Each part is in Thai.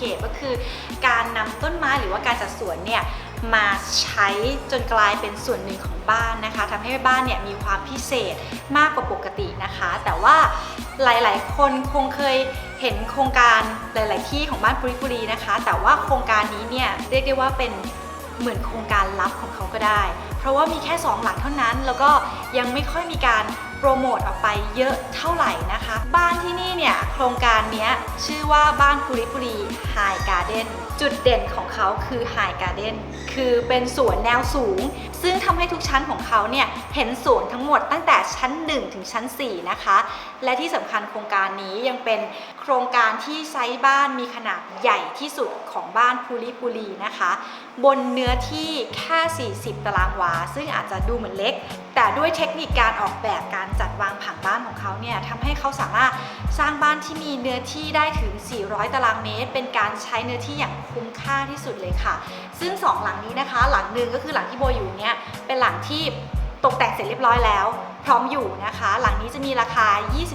ถึงแลนด์สเคปก็คือการนำต้นไม้หรือว่าการจัดสวนเนี่ยมาใช้จนกลายเป็นส่วนหนึ่งของบ้านนะคะทำให้บ้านเนี่ยมีความพิเศษมากกว่าปกตินะคะ แต่ว่าหลาย ๆ คนคงเคยเห็นโครงการหลาย ๆ ที่ของบ้านปุริปุรีนะคะ แต่ว่าโครงการนี้เนี่ยเรียกได้ว่าเป็นเหมือนโครงการลับของเขาก็ได้ เพราะว่ามีแค่ 2 หลังเท่านั้น แล้วก็ยังไม่ค่อยมีการ รโมทออกไปเยอะเท่าไหร่นะคะ บ้านที่นี่เนี่ยโครงการนี้ชื่อว่าบ้านปุริปุรีไฮการ์เด้นจุดเด่นของเขาคือไฮการ์เด้นคือเป็นสวนแนวสูง ซึ่งทำให้ทุกชั้นของเขาเนี่ยเห็นสวนทั้งหมดตั้งแต่ชั้น 1 ถึงชั้น 4 นะคะ และที่สำคัญโครงการนี้ยังเป็นโครงการที่ไซส์บ้านมีขนาดใหญ่ที่สุดของบ้านภูริปุรีนะคะ บนเนื้อที่แค่ 40 ตารางวา ซึ่งอาจจะดูเหมือนเล็ก แต่ด้วยเทคนิคการออกแบบการจัดวางผังบ้านของเขาเนี่ยทำให้เขาสามารถสร้างบ้านที่มีเนื้อที่ได้ถึง 400 ตารางเมตร เป็นการใช้เนื้อที่อย่างคุ้มค่าที่สุดเลยค่ะ ซึ่งสองหลังนี้นะคะ หลังหนึ่งก็คือหลังที่โบอยู่เนี่ยเป็นหลังที่ตกแต่งเสร็จเรียบร้อยแล้ว พร้อมอยู่นะคะ หลังนี้จะมีราคา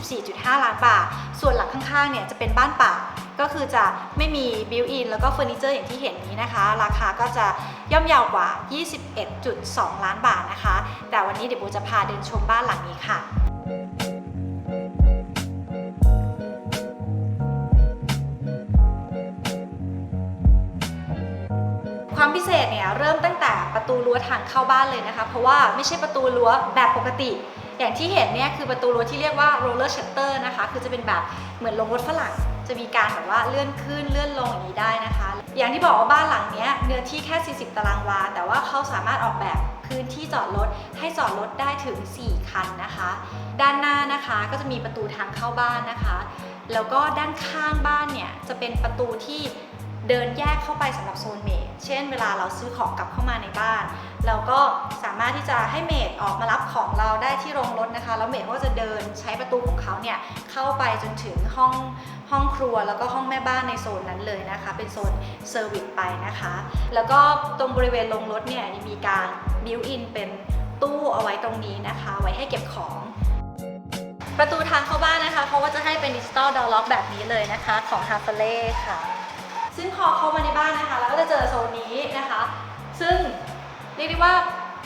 24.5 ล้านบาท ส่วนหลังข้างๆเนี่ยจะเป็นบ้านป่า ก็คือจะไม่มีบิวอินแล้วก็เฟอร์นิเจอร์อย่างที่เห็นนี้นะคะ ราคาก็จะย่อมเยาวกว่า 21.2 ล้านบาทนะคะ แต่วันนี้เดี๋ยวโบจะพาเดินชมบ้านหลังนี้ค่ะความพิเศษเนี่ยเริ่มตั้งแต่ประตูรั้วทางเข้าบ้านเลยนะคะ เพราะว่าไม่ใช่ประตูรั้วแบบปกติ อย่างที่เห็นเนี่ยคือประตูรั้วที่เรียกว่า roller shutter นะคะ คือจะเป็นแบบเหมือนลงรถฝรั่ง จะมีการแบบว่าเลื่อนขึ้นเลื่อนลงอย่างนี้ได้นะคะ อย่างที่บอกว่าบ้านหลังเนี้ยเนื้อที่แค่ 40 ตารางวา แต่ว่าเขาสามารถออกแบบพื้นที่จอดรถให้จอดรถได้ถึง 4 คันนะคะ ด้านหน้านะคะก็จะมีประตูทางเข้าบ้านนะคะ แล้วก็ด้านข้างบ้านเนี่ยจะเป็นประตูที่ เดินแยกเข้าไปสำหรับโซนเมดเช่น เวลาเราซื้อของกลับเข้ามาในบ้าน เราก็สามารถที่จะให้เมดออกมารับของเราได้ที่โรงรถนะคะ แล้วเมดก็จะเดินใช้ประตูของเขาเนี่ยเข้าไปจนถึงห้องห้องครัวแล้วก็ห้องแม่บ้านในโซนนั้นเลยนะคะ เป็นโซนเซอร์วิสไปนะคะ แล้วก็ตรงบริเวณโรงรถเนี่ยมีการบิวอินเป็นตู้เอาไว้ตรงนี้นะคะ ไว้ให้เก็บของ ประตูทางเข้าบ้านนะคะเขาก็จะให้เป็นดิจิตอลดอล็อกแบบนี้เลยนะคะ ของ h a r f a l e ค่ะ ซึ่งพอเข้ามาในบ้านนะคะ เราก็จะเจอโซนนี้นะคะ ซึ่งเรียกได้ว่า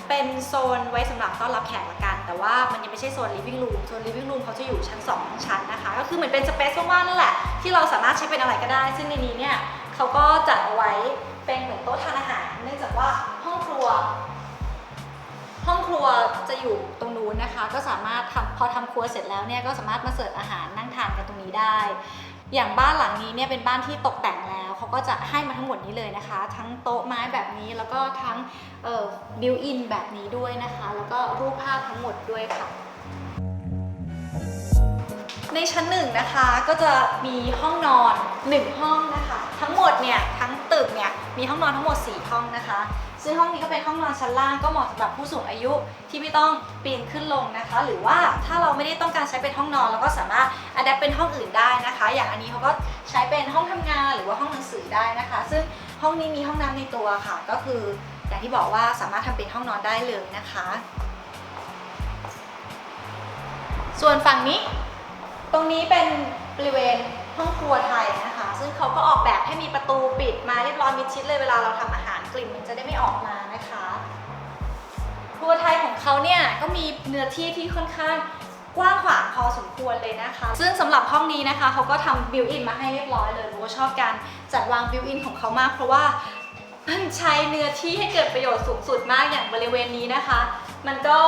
เป็นโซนไว้สำหรับต้อนรับแขกละกัน แต่ว่ามันยังไม่ใช่โซน living room โซน living room เขาจะอยู่ชั้น 2 ทั้งชั้นนะคะ ก็คือเหมือนเป็นสเปซว่างๆนั่นแหละ ที่เราสามารถใช้เป็นอะไรก็ได้ ซึ่งในนี้เนี่ยเขาก็จัดเอาไว้เป็นเหมือนโต๊ะทานอาหาร เนื่องจากว่าห้องครัว ห้องครัวจะอยู่ตรงนู้นนะคะ ก็สามารถทำพอทำครัวเสร็จแล้วเนี่ยก็สามารถมาเสิร์ฟอาหารนั่งทานกันตรงนี้ได้ อย่างบ้านหลังนี้เนี่ยเป็นบ้านที่ตกแต่งแล้วเขาก็จะให้มาทั้งหมดนี้เลยนะคะ ทั้งโต๊ะไม้แบบนี้แล้วก็ทั้งเอ่อบิวอินแบบนี้ด้วยนะคะ แล้วก็รูปภาพทั้งหมดด้วยค่ะในชั้นหนึ่งนะคะก็จะมีห้องนอนหนึ่งห้องนะคะ ทั้งหมดเนี่ยทั้งตึกเนี่ยมีห้องนอนทั้งหมด 4 ห้องนะคะ ซึ่งห้องนี้ก็เป็นห้องนอนชั้นล่างก็เหมาะสำหรับผู้สูงอายุที่ไม่ต้องปีนขึ้นลงนะคะ หรือว่าถ้าเราไม่ได้ต้องการใช้เป็นห้องนอนเราก็สามารถอัดแอปเป็นห้องอื่นได้นะคะ อย่างอันนี้เขาก็ใช้เป็นห้องทำงานหรือว่าห้องหนังสือได้นะคะ ซึ่งห้องนี้มีห้องน้ำในตัวค่ะ ก็คืออย่างที่บอกว่าสามารถทำเป็นห้องนอนได้เลยนะคะ ส่วนฝั่งนี้ ตรงนี้เป็นบริเวณห้องครัวไทยนะคะ ซึ่งเขาก็ออกแบบให้มีประตูปิดมาเรียบร้อยมิดชิดเลยเวลาเราทำอาหาร กลิ่นมันจะได้ไม่ออกมานะคะครัวไทยของเขาเนี่ยก็มีเนื้อที่ที่ค่อนข้างกว้างขวางพอสมควรเลยนะคะ ซึ่งสำหรับห้องนี้นะคะเขาก็ทำบิวอินมาให้เรียบร้อยเลยโบชอบการจัดวางบิวอินของเขามาก เพราะว่ามันใช้เนื้อที่ให้เกิดประโยชน์สูงสุดมากอย่างบริเวณนี้นะคะ มันก็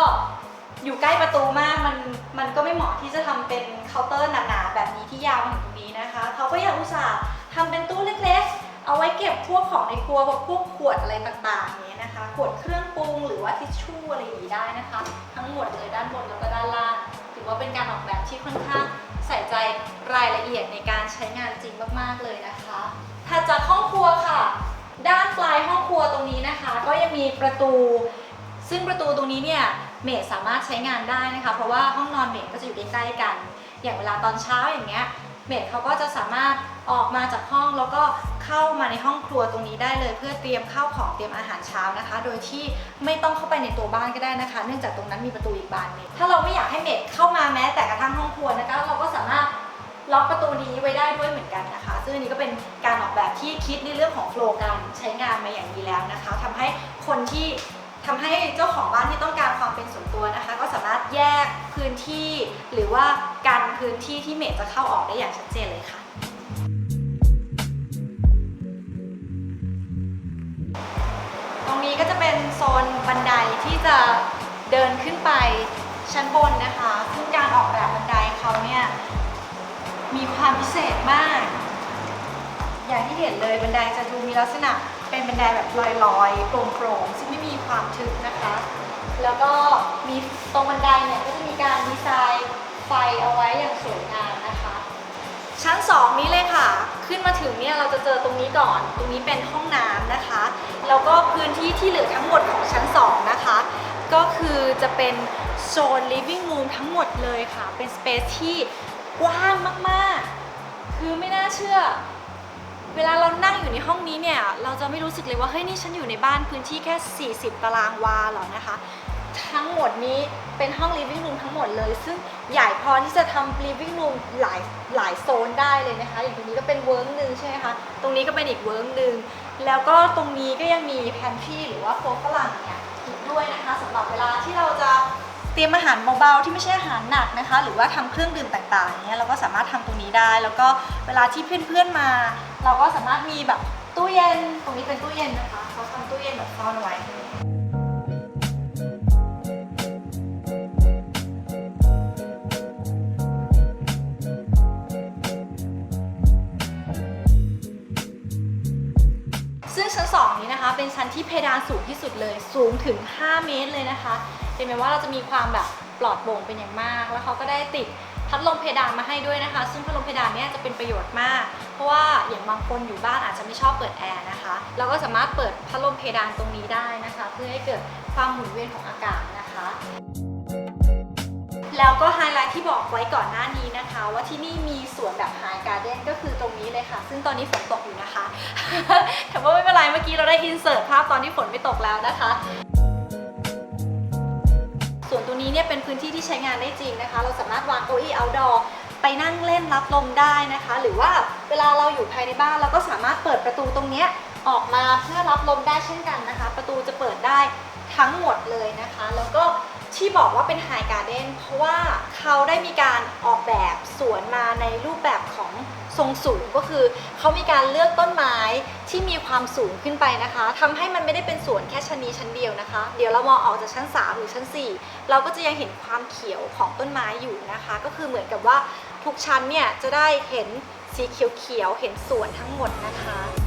อยู่ใกล้ประตูมากมันมันก็ไม่เหมาะที่จะทำเป็นเคาน์เตอร์หนาๆแบบนี้ที่ยาวถึงตรงนี้นะคะเขาก็ยังอุตส่าห์ทำเป็นตู้เล็กๆ เอาไว้เก็บพวกของในครัวพวกขวดอะไรต่างๆอย่างเงี้ยนะคะ ขวดเครื่องปรุงหรือว่าทิชชู่อะไรอย่างนี้ได้นะคะ ทั้งหมดเลยด้านบนแล้วก็ด้านล่าง ถือว่าเป็นการออกแบบที่ค่อนข้างใส่ใจรายละเอียดในการใช้งานจริงมากๆเลยนะคะถัดจากห้องครัวค่ะ ด้านปลายห้องครัวตรงนี้นะคะ ก็ยังมีประตู ซึ่งประตูตรงนี้เนี่ยเมดสามารถใช้งานได้นะคะ เพราะว่าห้องนอนเมดก็จะอยู่ใกล้ๆกัน อย่างเวลาตอนเช้าอย่างเงี้ยเมดเขาก็จะสามารถออกมาจากห้องแล้วก็ เข้ามาในห้องครัวตรงนี้ได้เลย เพื่อเตรียมข้าวของเตรียมอาหารเช้านะคะ โดยที่ไม่ต้องเข้าไปในตัวบ้านก็ได้นะคะ เนื่องจากตรงนั้นมีประตูอีกบานหนึงถ้าเราไม่อยากให้เมดเข้ามาแม้แต่กระทั่งห้องครัวนะคะ เราก็สามารถล็อกประตูนี้ไว้ได้ด้วยเหมือนกันนะคะ ซึ่งอันนี้ก็เป็นการออกแบบที่คิดในเรื่องของโฟล์การใช้งานมาอย่างดีแล้วนะคะทำให้คนที่ทำให้เจ้าของบ้านที่ต้องการความเป็นส่วนตัวนะคะ ก็สามารถแยกพื้นที่ หรือว่าการพื้นที่ที่เมดจะเข้าออกได้อย่างชัดเจนเลยค่ะ ตรงนี้ก็จะเป็นโซนบันไดที่จะเดินขึ้นไปชั้นบนนะคะ ซึ่งการออกแบบบันไดเขาเนี่ยมีความพิเศษมาก อย่างที่เห็นเลยบันไดจะดูมีลักษณะเป็นบันไดแบบลอยๆโปร่งๆซึ่งไม่มีความทึบนะคะ แล้วก็มีตรงบันไดเนี่ยก็จะมีการดีไซน์ไฟเอาไว้อย่างสวยงาม ชั้น 2 นี้เลยค่ะ ขึ้นมาถึงเนี่ยเราจะเจอตรงนี้ก่อน ตรงนี้เป็นห้องน้ำนะคะ แล้วก็พื้นที่ที่เหลือทั้งหมดของชั้น 2 นะคะ ก็คือจะเป็นโซน living room ทั้งหมดเลยค่ะ เป็นสเปซที่กว้างมากๆ คือไม่น่าเชื่อ เวลาเรานั่งอยู่ในห้องนี้เนี่ย เราจะไม่รู้สึกเลยว่า เฮ้ย นี่ฉันอยู่ในบ้านพื้นที่แค่ 40 ตารางวาหรอนะคะ ทั้งหมดนี้เป็นห้อง living room ทั้งหมดเลย ซึ่งใหญ่พอที่จะทำ living room หลายหลายโซนได้เลยนะคะ อย่างตรงนี้ก็เป็นเวิร์กหนึ่งใช่ไหมคะ ตรงนี้ก็เป็นอีกเวิร์กหนึ่ง แล้วก็ตรงนี้ก็ยังมีแพนทรีหรือว่าโฟฝรั่งเนี่ยอีกด้วยนะคะสำหรับเวลาที่เราจะเตรียมอาหารเบาๆที่ไม่ใช่อาหารหนักนะคะ หรือว่าทำเครื่องดื่มต่างๆเนี่ยเราก็สามารถทำตรงนี้ได้ แล้วก็เวลาที่เพื่อนๆมา เราก็สามารถมีแบบตู้เย็น ตรงนี้เป็นตู้เย็นนะคะเขาทำตู้เย็นแบบซ่อนไว้ เป็นชั้นที่เพดานสูงที่สุดเลย สูงถึง 5 เมตรเลยนะคะ เห็นไหมว่าเราจะมีความแบบปลอดโปร่งเป็นอย่างมาก แล้วเขาก็ได้ติดพัดลมเพดานมาให้ด้วยนะคะ ซึ่งพัดลมเพดานเนี้ยจะเป็นประโยชน์มาก เพราะว่าอย่างบางคนอยู่บ้านอาจจะไม่ชอบเปิดแอร์นะคะ เราก็สามารถเปิดพัดลมเพดานตรงนี้ได้นะคะ เพื่อให้เกิดความหมุนเวียนของอากาศนะคะ แล้วก็ไฮไลท์ที่บอกไว้ก่อนหน้านี้นะคะ ว่าที่นี่มีสวนแบบไฮการ์เด้นก็คือตรงนี้เลยค่ะ ซึ่งตอนนี้ฝนตกอยู่นะคะ แต่ว่าไม่เป็นไรเมื่อกี้เราได้อินเสิร์ตภาพตอนที่ฝนไม่ตกแล้วนะคะส่วนตัวนี้เนี่ยเป็นพื้นที่ที่ใช้งานได้จริงนะคะ เราสามารถวางเก้าอี้ outdoor ไปนั่งเล่นรับลมได้นะคะ หรือว่าเวลาเราอยู่ภายในบ้านเราก็สามารถเปิดประตูตรงนี้ออกมาเพื่อรับลมได้เช่นกันนะคะ ประตูจะเปิดได้ทั้งหมดเลยนะคะ แล้วก็ ที่บอกว่าเป็นไฮการ์เด้นเพราะว่าเขาได้มีการออกแบบสวนมาในรูปแบบของทรงสูงก็คือเขามีการเลือกต้นไม้ที่มีความสูงขึ้นไปนะคะทำให้มันไม่ได้เป็นสวนแค่ชั้นนี้ชั้นเดียวนะคะ เดี๋ยวเรามองออกจากชั้น 3 หรือชั้น 4 เราก็จะยังเห็นความเขียวของต้นไม้อยู่นะคะ ก็คือเหมือนกับว่าทุกชั้นเนี่ยจะได้เห็นสีเขียวๆเห็นสวนทั้งหมดนะคะ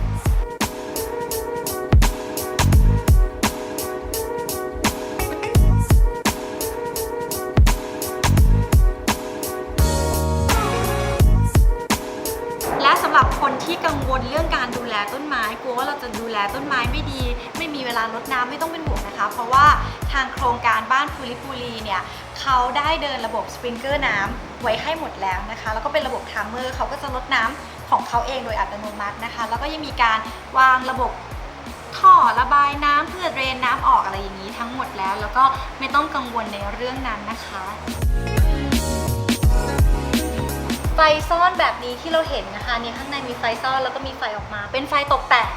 เรื่องการดูแลต้นไม้ กลัวว่าเราจะดูแลต้นไม้ไม่ดี ไม่มีเวลารดน้ำไม่ต้องเป็นห่วงนะคะ เพราะว่าทางโครงการบ้านฟูริฟูรีเนี่ยเขาได้เดินระบบสปริงเกอร์น้ำไว้ให้หมดแล้วนะคะ แล้วก็เป็นระบบไทม์เมอร์เขาก็จะลดน้ำของเขาเองโดยอัตโนมัตินะคะ แล้วก็ยังมีการวางระบบท่อระบายน้ำเพื่อเดรนน้ำออกอะไรอย่างนี้ทั้งหมดแล้ว แล้วก็ไม่ต้องกังวลในเรื่องนั้นนะคะ ไฟซ่อนแบบนี้ที่เราเห็นนะคะเนี่ยข้างในมีไฟซ่อนแล้วก็มีไฟออกมา เป็นไฟตกแต่ง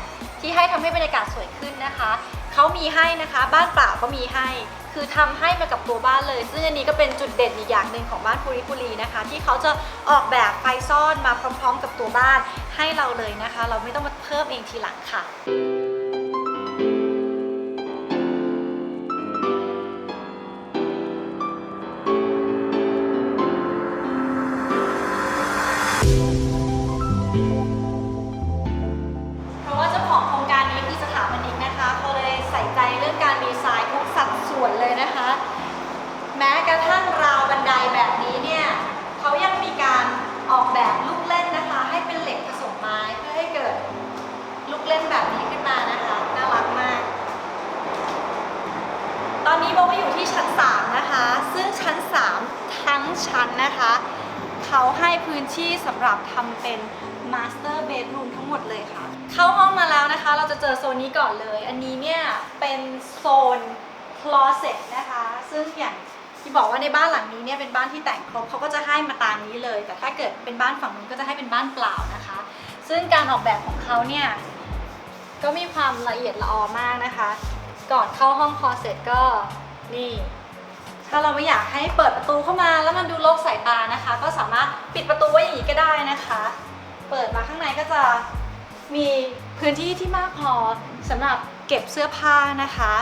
ที่ให้ทำให้บรรยากาศสวยขึ้นนะคะเขามีให้นะคะบ้านเปล่าก็มีให้ คือทำให้มากับตัวบ้านเลย ซึ่งอันนี้ก็เป็นจุดเด่นอีกอย่างหนึ่งของบ้านปุริปุรีนะคะ ที่เขาจะออกแบบไฟซ่อนมาพร้อม ๆ กับตัวบ้านให้เราเลยนะคะ เราไม่ต้องมาเพิ่มเองทีหลังค่ะ ทำเป็น Master Bedroom ทั้งหมดเลยค่ะ เข้าห้องมาแล้วนะคะ เราจะเจอโซนนี้ก่อนเลย อันนี้เนี่ยเป็นโซน closet นะคะ ซึ่งอย่างที่บอกว่าในบ้านหลังนี้เนี่ยเป็นบ้านที่แต่งครบเขาก็จะให้มาตามนี้เลย แต่ถ้าเกิดเป็นบ้านฝั่งนู้นก็จะให้เป็นบ้านเปล่านะคะ ซึ่งการออกแบบของเขาเนี่ยก็มีความละเอียดละออมากนะคะ ก่อนเข้าห้องคอเสร็จก็นี่ ถ้าเราไม่อยากให้เปิดประตูเข้ามาแล้วมันดูโลกสายตานะคะ ก็สามารถปิดประตูไว้อย่างนี้ก็ได้นะคะ เปิดมาข้างในก็จะมีพื้นที่ที่มากพอสำหรับเก็บเสื้อผ้านะคะ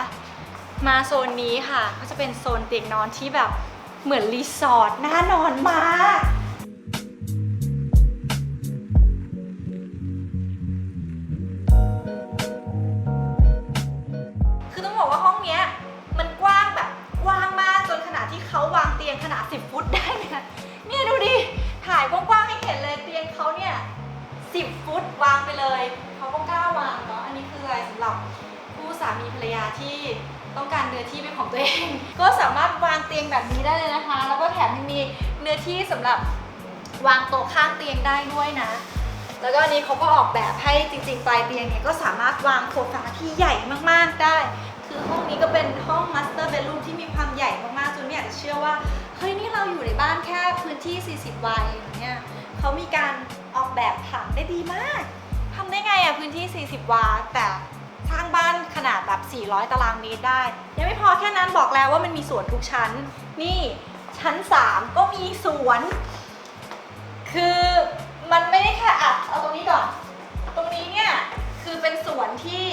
มาโซนนี้ค่ะ ก็จะเป็นโซนเตียงนอนที่แบบเหมือนรีสอร์ทน่านอนมาก ยงขนาด 10 ฟุตได้เนี่ยเนี่ยดูดิ ถ่ายกว้างๆให้เห็นเลยเตียงเขาเนี่ย 10 ฟุตวางไปเลย เขาก็กล้าวางเนาะ อันนี้คืออะไรสำหรับผู้สามีภรรยาที่ต้องการเนื้อที่เป็นของตัวเอง ก็สามารถวางเตียงแบบนี้ได้เลยนะคะ แล้วก็แถมยังมีเนื้อที่สำหรับวางโต๊ะข้างเตียงได้ด้วยนะ แล้วก็อันนี้เขาก็ออกแบบให้จริงๆปลายเตียงเนี่ยก็สามารถวางโซฟาที่ใหญ่มากๆได้ คือห้องนี้ก็เป็นห้องมาสเตอร์เบดรูมที่มีความใหญ่มากๆจนไม่อยากจะเชื่อว่า เฮ้ยนี่เราอยู่ในบ้านแค่พื้นที่ 40วาเองเหรอเนี่ยเขามีการออกแบบผังได้ดีมากทำได้ไงอะพื้นที่ 40 วา แต่สร้างบ้านขนาดแบบ 400 ตารางเมตรได้ ยังไม่พอแค่นั้นบอกแล้วว่ามันมีสวนทุกชั้น นี่ชั้น 3 ก็มีสวน คือมันไม่ได้แค่อัดเอาตรงนี้ก่อน ตรงนี้เนี่ย คือเป็นสวนที่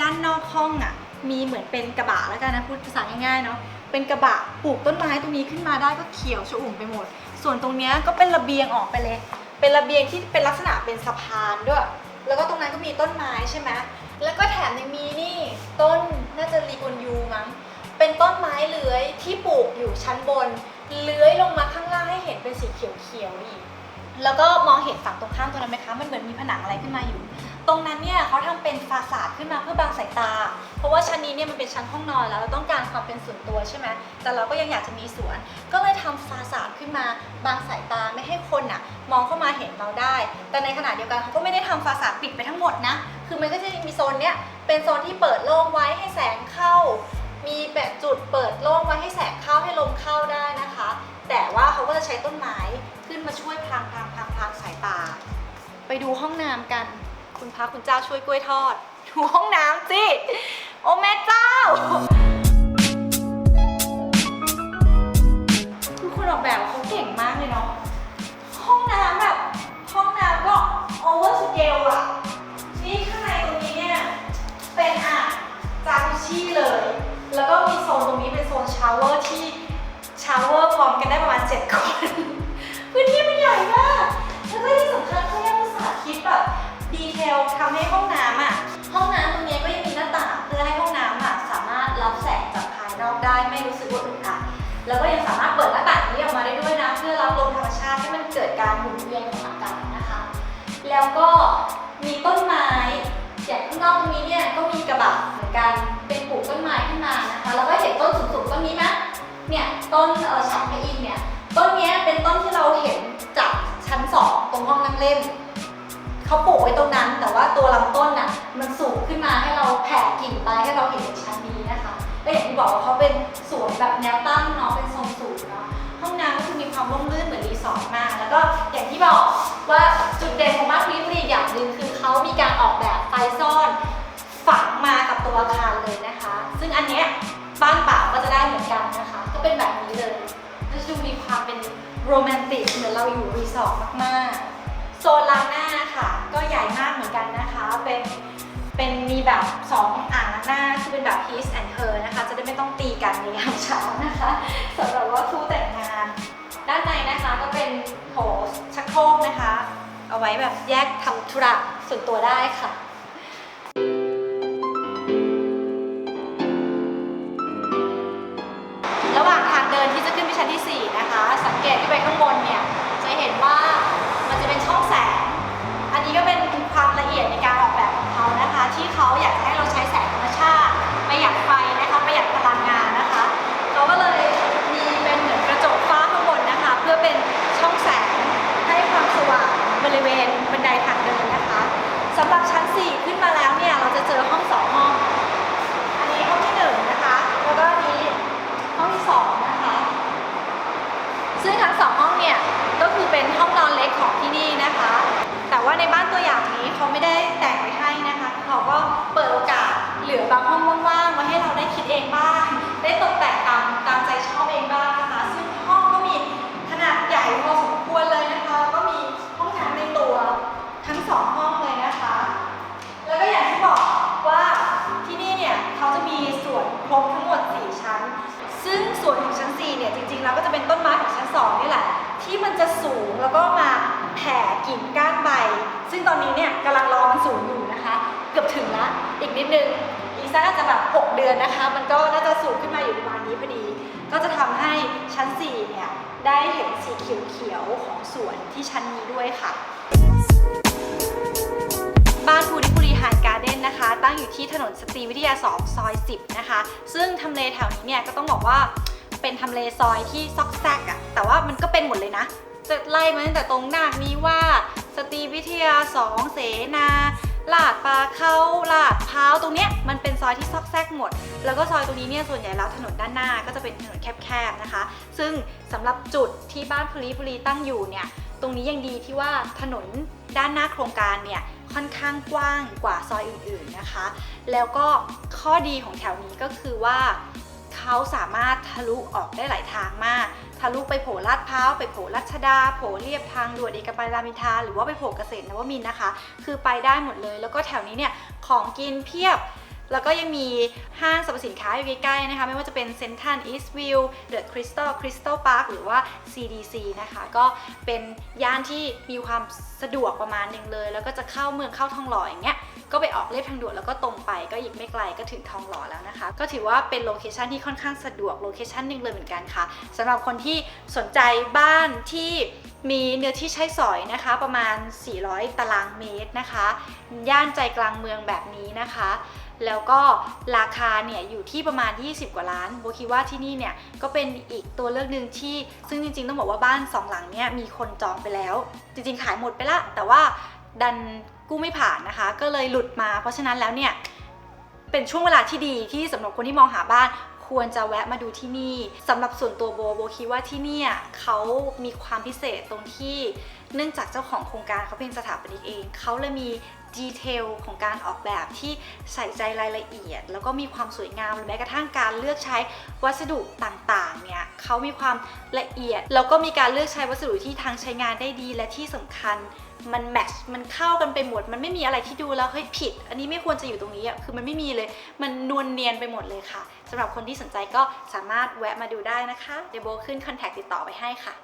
ด้านนอกห้องอะมีเหมือนเป็นกระบะแล้วกันนะพูดภาษาง่ายๆเนาะ เป็นกระบะปลูกต้นไม้ตรงนี้ขึ้นมาได้ก็เขียวชอุ่มไปหมด ส่วนตรงเนี้ยก็เป็นระเบียงออกไปเลย เป็นระเบียงที่เป็นลักษณะเป็นสะพานด้วย แล้วก็ตรงนั้นก็มีต้นไม้ใช่ไหมแล้วก็แถมยังมีนี่ต้นน่าจะลีกอนยูมั้งเป็นต้นไม้เลื้อยที่ปลูกอยู่ชั้นบน เลื้อยลงมาข้างล่างให้เห็นเป็นสีเขียวๆอีก แล้วก็มองเห็นฝั่งตรงข้ามตรงนั้นไหมคะ มันเหมือนมีผนังอะไรขึ้นมาอยู่ ตรงนั้นเนี่ยเขาทำเป็นฟาสาดขึ้นมาเพื่อบังสายตา เพราะว่าชั้นนี้เนี่ยมันเป็นชั้นห้องนอนแล้วเราต้องการความเป็นส่วนตัวใช่ไหมแต่เราก็ยังอยากจะมีสวน ก็เลยทำฟาสาดขึ้นมาบังสายตาไม่ให้คนอะมองเข้ามาเห็นเราได้ แต่ในขณะเดียวกันเขาก็ไม่ได้ทำฟาสาดปิดไปทั้งหมดนะ คือมันก็จะมีโซนเนี้ยเป็นโซนที่เปิดโล่งไว้ให้แสงเข้า มีแบบจุดเปิดโล่งไว้ให้แสงเข้าให้ลมเข้าได้นะคะ แต่ว่าเขาก็จะใช้ต้นไม้ขึ้นมาช่วยพราง ไปดูห้องน้ำกัน คุณพระคุณเจ้าช่วยกล้วยทอด ดูห้องน้ำสิ โอ้แม่เจ้าคือคนออกแบบเขาเก่งมากเลยเนาะ ห้องน้ำแบบ ห้องน้ำก็โอเวอร์สเกลอะนี่ข้างในตรงนี้เนี่ย เป็นอ่างจากุชี่เลย แล้วก็มีโซนตรงนี้เป็นโซนชาวเวอร์ที่ชาวเวอร์พร้อมกันได้ประมาณ 7 คน พื้นที่มันใหญ่มากาตัวลำต้นน่ะมันสูงขึ้นมาให้เราแผ่กิ่งไปให้เราเห็นชั้นนี้นะคะก็อย่างที่บอกว่าเขาเป็นสวนแบบแนวตั้งเนาะเป็นทรงสูงเนาะห้องน้ำก็คือมีความร่มรื่นเหมือนรีสอร์ทมาก แล้วก็อย่างที่บอกว่าจุดเด่นของมาร์คลิฟรีอย่างหนึ่งคือเขามีการออกแบบไฟซ่อนฝังมากับตัวอาคารเลยนะคะ ซึ่งอันเนี้ยบ้านเปล่าก็จะได้เหมือนกันนะคะ ก็เป็นแบบนี้เลยก็จะดูมีความเป็นโรแมนติกเหมือนเราอยู่รีสอร์ทมากๆ ซนล้างหน้าค่ะ ก็ใหญ่มากเหมือนกันนะคะ เป็นเป็นมีแบบสองอ่างล้างหน้าคือเป็นแบบ Peace and Her นะคะ จะได้ไม่ต้องตีกันในยามเช้านะคะสำหรับว่าคู่แต่งงาน ด้านในนะคะก็เป็นโถชักโครกนะคะ เอาไว้แบบแยกทำธุระส่วนตัวได้ค่ะระหว่างทางเดินที่จะขึ้นไปชั้นที่ 4 นะคะ สังเกตที่ไปข้างบนเนี่ย จะเห็นว่าียดในการออกแบบของเขานะคะ ที่เขาอยากให้เราใช้แสงธรรมชาติประหยัดไฟนะคะประหยัดพลังงานนะคะเขาก็เลยมีเป็นเหมือนกระจกฟ้าข้างบนนะคะ เพื่อเป็นช่องแสงให้ความสว่างบริเวณบันไดทาง ซึ่งส่วนของชั้น 4 เนี่ยจริงๆแล้วก็จะเป็นต้นไม้ของชั้น 2 นี่แหละ ที่มันจะสูงแล้วก็มาแผ่กิ่งก้านใบ ซึ่งตอนนี้เนี่ยกำลังรอมันสูงอยู่นะคะ เกือบถึงละอีกนิดนึง อีกสักอาจจะแบบ 6 เดือนนะคะ มันก็น่าจะสูงขึ้นมาอยู่ประมาณนี้พอดี ก็จะทำให้ชั้น 4 เนี่ยได้เห็นสีเขียวๆของสวนที่ชั้นนี้ด้วยค่ะ บ้านภูด เด้นนะคะ ตั้งอยู่ที่ถนนสตรีวิทยา 2 ซอย 10 นะคะ ซึ่งทำเลแถวนี้เนี่ยก็ต้องบอกว่าเป็นทำเลซอยที่ซอกแซกอะแต่ว่ามันก็เป็นหมดเลยนะ จะไล่มาตั้งแต่ตรงหน้านี้ว่าสตรีวิทยา 2 เสนาลาดปลาเข้าลาดพร้าตรงเนี้ยมันเป็นซอยที่ซอกแซกหมด แล้วก็ซอยตรงนี้เนี่ยส่วนใหญ่แล้วถนนด้านหน้าก็จะเป็นถนนแคบๆนะคะ ซึ่งสำหรับจุดที่บ้านภูริภูริตั้งอยู่เนี่ยตรงนี้ยังดีที่ว่าถนน ด้านหน้าโครงการเนี่ยค่อนข้างกว้างกว่าซอยอื่นๆนะคะ แล้วก็ข้อดีของแถวนี้ก็คือว่าเขาสามารถทะลุออกได้หลายทางมาก ทะลุไปโผล่ลาดพร้าวไปโผล่รัชดาโผล่เรียบทางด่วนเอกมัยรามอินทราหรือว่าไปโผล่เกษตรนวมินนะคะ คือไปได้หมดเลย แล้วก็แถวนี้เนี่ยของกินเพียบ แล้วก็ยังมีห้างสรรพสินค้าอยู่ใกล้ๆนะคะ ไม่ว่าจะเป็นเซนทันอีสต์วิวเดอะคริสตัลคริสตัลพาร์คหรือว่า CDC นะคะ ก็เป็นย่านที่มีความสะดวกประมาณหนึ่งเลย แล้วก็จะเข้าเมืองเข้าทองหล่ออย่างเงี้ยก็ไปออกเลียบทางด่วนแล้วก็ตรงไปก็อีกไม่ไกลก็ถึงทองหล่อแล้วนะคะ ก็ถือว่าเป็นโลเคชันที่ค่อนข้างสะดวกโลเคชันหนึ่งเลยเหมือนกันค่ะสำหรับคนที่สนใจบ้านที่มีเนื้อที่ใช้สอยนะคะประมาณ 400 ตารางเมตรนะคะ ย่านใจกลางเมืองแบบนี้นะคะ แล้วก็ราคาเนี่ยอยู่ที่ประมาณ 20 กว่าล้านโบคิดว่าที่นี่เนี่ยก็เป็นอีกตัวเลือกหนึ่งที่ซึ่งจริงๆ ต้องบอกว่าบ้านสองหลังเนี่ยมีคนจองไปแล้ว จริงๆ ขายหมดไปละ แต่ว่าดันกู้ไม่ผ่านนะคะ ก็เลยหลุดมา เพราะฉะนั้นแล้วเนี่ยเป็นช่วงเวลาที่ดีที่สำหรับคนที่มองหาบ้านควรจะแวะมาดูที่นี่สำหรับส่วนตัวโบโบคิดว่าที่นี่เขามีความพิเศษตรงที่ เนื่องจากเจ้าของโครงการเขาเป็นสถาปนิกเอง เขาเลยมี ดีเทลของการออกแบบที่ใส่ใจรายละเอียด แล้วก็มีความสวยงามหรือแม้กระทั่งการเลือกใช้วัสดุต่างๆเนี่ยเขามีความละเอียด แล้วก็มีการเลือกใช้วัสดุที่ทางใช้งานได้ดีและที่สำคัญมันแมทช์มันเข้ากันไปหมด มันไม่มีอะไรที่ดูแล้วเฮ้ยผิด อันนี้ไม่ควรจะอยู่ตรงนี้อะคือมันไม่มีเลย มันนวลเนียนไปหมดเลยค่ะสำหรับคนที่สนใจก็สามารถแวะมาดูได้นะคะเดี๋ยวโบขึ้นคอนแทคติดต่อไปให้ค่ะ